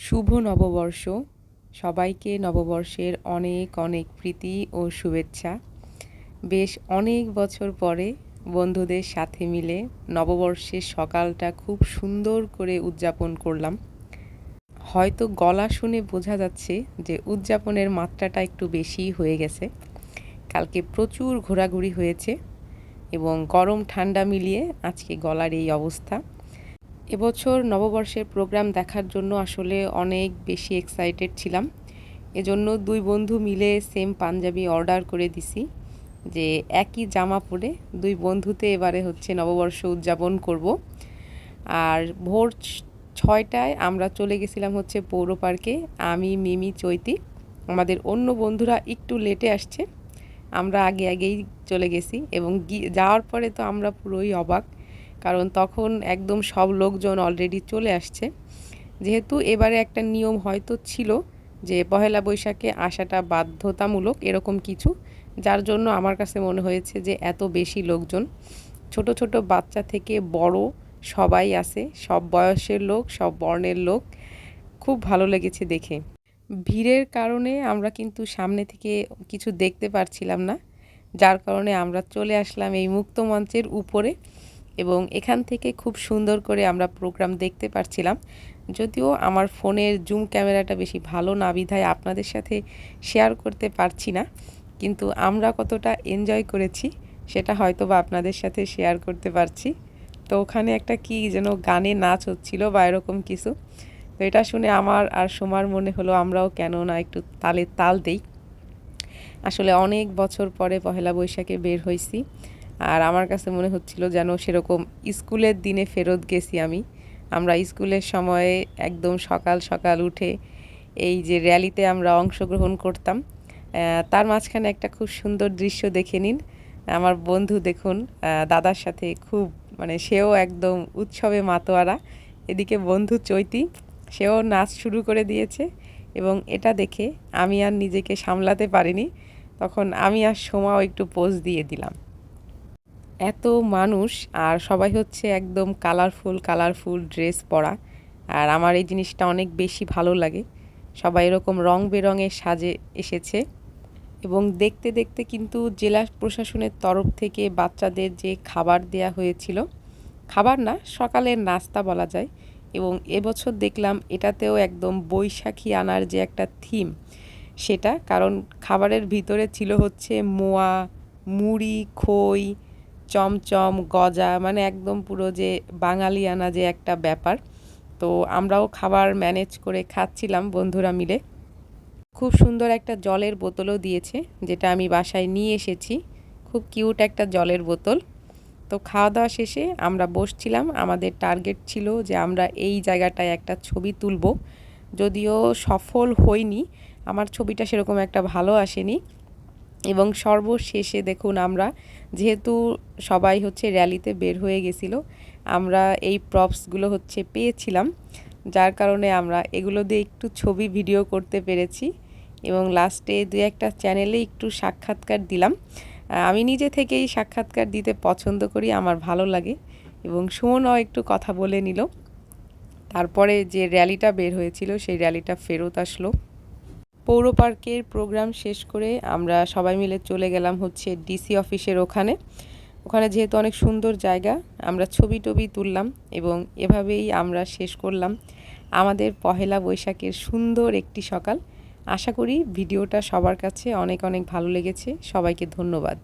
শুভ নববর্ষ। সবাইকে নববর্ষের অনেক অনেক প্রীতি ও শুভেচ্ছা। বেশ অনেক বছর পরে বন্ধুদের সাথে মিলে নববর্ষের সকালটা খুব সুন্দর করে উদযাপন করলাম। হয়তো গলা শুনে বোঝা যাচ্ছে যে উদযাপনের মাত্রাটা একটু বেশিই হয়ে গেছে। কালকে প্রচুর ঘোরাঘুরি হয়েছে এবং গরম ঠান্ডা মিলিয়ে আজকে গলার এই অবস্থা। এবছর নববর্ষের প্রোগ্রাম দেখার জন্য আসলে অনেক বেশি এক্সাইটেড ছিলাম। এজন্য দুই বন্ধু মিলে সেম পাঞ্জাবি অর্ডার করে দিছি যে একই জামা পরে দুই বন্ধুতে এবারে হচ্ছে নববর্ষ উদযাপন করব। আর ভোর ছয়টায় আমরা চলে গেছিলাম হচ্ছে পৌর পার্কে, আমি, মিমি, চৈতি। আমাদের অন্য বন্ধুরা একটু লেটে আসছে। আমরা আগে আগেই চলে গেছি এবং যাওয়ার পরে তো আমরা পুরোই অবাক। কারণ তখন একদম সব লোকজন অলরেডি চলে আসছে। যেহেতু এবারে একটা নিয়ম হয়তো ছিল যে পহেলা বৈশাখে আসাটা বাধ্যতামূলক এরকম কিছু, যার জন্য আমার কাছে মনে হয়েছে যে এত বেশি লোকজন, ছোট ছোট বাচ্চা থেকে বড় সবাই আছে, সব বয়সের লোক, সব বর্ণের লোক। খুব ভালো লেগেছে দেখে। ভিড়ের কারণে আমরা কিন্তু সামনে থেকে কিছু দেখতে পারছিলাম না, যার কারণে আমরা চলে আসলাম এই মুক্ত মঞ্চের উপরে। এবং এখান থেকে খুব সুন্দর করে আমরা প্রোগ্রাম দেখতে পারছিলাম। যদিও আমার ফোনের জুম ক্যামেরাটা বেশি ভালো না বিধায় আপনাদের সাথে শেয়ার করতে পারছি না, কিন্তু আমরা কতটা এনজয় করেছি সেটা হয়তো বা আপনাদের সাথে শেয়ার করতে পারছি। তো ওখানে একটা কি যেন গানে নাচ হচ্ছিল বা এরকম কিছু। তো এটা শুনে আমার আর সোমার মনে হলো, আমরাও কেন না একটু তালে তাল দেই। আসলে অনেক বছর পরে পহেলা বৈশাখে বের হয়েছি আর আমার কাছে মনে হচ্ছিল যেন সেরকম স্কুলের দিনে ফেরত গেছি আমি। আমরা স্কুলের সময়ে একদম সকাল সকাল উঠে এই যে র্যালিতে আমরা অংশগ্রহণ করতাম। তার মাঝখানে একটা খুব সুন্দর দৃশ্য দেখে নিন। আমার বন্ধু দেখুন দাদার সাথে খুব মানে সেও একদম উৎসবে মাতোয়ারা। এদিকে বন্ধু চৈতি, সেও নাচ শুরু করে দিয়েছে এবং এটা দেখে আমি আর নিজেকে সামলাতে পারিনি। তখন আমি আর সোমাও একটু পোজ দিয়ে দিলাম। এত মানুষ আর সবাই হচ্ছে একদম কালারফুল কালারফুল ড্রেস পরা। আর আমার এই জিনিসটা অনেক বেশি ভালো লাগে। সবাই এরকম রং বেরঙের সাজে এসেছে। এবং দেখতে দেখতে কিন্তু জেলা প্রশাসনের তরফ থেকে বাচ্চাদের যে খাবার দেয়া হয়েছিল, খাবার না, সকালের নাস্তা বলা যায়। এবং এবছর দেখলাম এটাতেও একদম বৈশাখী আনার যে একটা থিম সেটা। কারণ খাবারের ভিতরে ছিল হচ্ছে মোয়া, মুড়ি, খই চমচম, গজা মানে একদম পুরো যে বাঙালিয়ানা যে একটা ব্যাপার। তো আমরাও খাবার ম্যানেজ করে খাচ্ছিলাম বন্ধুরা মিলে। খুব সুন্দর একটা জলের বোতলও দিয়েছে, যেটা আমি বাসায় নিয়ে এসেছি। খুব কিউট একটা জলের বোতল। তো খাওয়া দাওয়া শেষে আমরা বসছিলাম। আমাদের টার্গেট ছিল যে আমরা এই জায়গাটায় একটা ছবি তুলব। যদিও সফল হইনি, আমার ছবিটা সেরকম একটা ভালো আসেনি। এবং সর্বশেষে দেখুন আমরা, যেহেতু সবাই হচ্ছে র্যালিতে বের হয়ে গেছিল, আমরা এই প্রপসগুলো হচ্ছে পেয়েছিলাম। যার কারণে আমরা এগুলো দিয়ে একটু ছবি ভিডিও করতে পেরেছি এবং লাস্টে দু একটা চ্যানেলে একটু সাক্ষাৎকার দিলাম। আমি নিজে থেকেই সাক্ষাৎকার দিতে পছন্দ করি, আমার ভালো লাগে এবং সুমনও একটু কথা বলে নিল। তারপরে যে র্যালিটা বের হয়েছিল, সেই র্যালিটা ফেরত আসলো। পৌর পার্কের প্রোগ্রাম শেষ করে আমরা সবাই মিলে চলে গেলাম হচ্ছে ডিসি অফিসের ওখানে। ওখানে যেহেতু অনেক সুন্দর জায়গা, আমরা ছবি টবি তুললাম এবং এভাবেই আমরা শেষ করলাম আমাদের পহেলা বৈশাখের সুন্দর একটি সকাল। আশা করি ভিডিওটা সবার কাছে অনেক অনেক ভালো লেগেছে। সবাইকে ধন্যবাদ।